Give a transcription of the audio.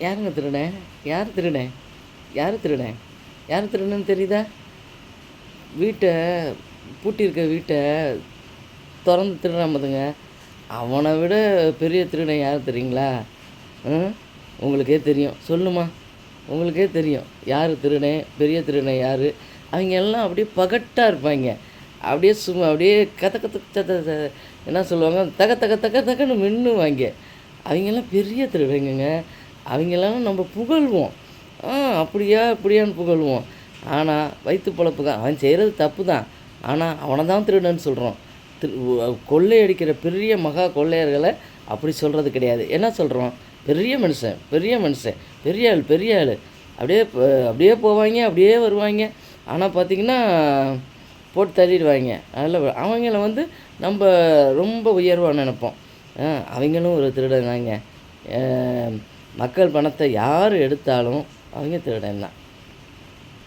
யாருங்க திருடன் யார் திருடன் யார் திருடன் யார் திருடன்னு தெரியுதா? வீட்டை பூட்டியிருக்க வீட்டை திறந்து திருடாமதுங்க பார்த்துங்க அவனை விட பெரிய திருடன் யார் தெரியுங்களா? ம்? உங்களுக்கே தெரியும். சொல்லுமா. உங்களுக்கே தெரியும். யார் திருடன் பெரிய திருடன் யார்? அவங்க எல்லாம் அப்படியே பகட்டாக இருப்பாங்க. அப்படியே சும்மா அப்படியே கத்த கத்த கத்த கத்த- என்ன சொல்லுவாங்க? தக தக தக தகன்னு மின்னுவாங்க. அவங்கெல்லாம் பெரிய திருடங்கங்க. அவங்களாம் நம்ம புகழ்வோம். ஆ அப்படியா இப்படியான்னு புகழ்வோம். ஆனால் வயிற்று பொழப்பு தான் அவன் செய்கிறது தப்பு தான் ஆனால் அவனை தான் திருடன்னு சொல்கிறோம் திரு கொள்ளையடிக்கிற பெரிய மகா கொள்ளையர்களை அப்படி சொல்கிறது கிடையாது. என்ன சொல்கிறோம் பெரிய மனுஷன் பெரிய மனுஷன் பெரிய ஆள் பெரிய ஆள். அப்படியே அப்படியே போவாங்க அப்படியே வருவாங்க. ஆனால் பார்த்திங்கன்னா போட்டு தள்ளிடுவாங்க. அதில் அவங்கள வந்து நம்ம ரொம்ப உயர்வாக நினைப்போம். ஆ, அவங்களும் ஒரு திருடன் தாங்க. மக்கள் பணத்தை யார் எடுத்தாலும் அவங்க திருடன் தான்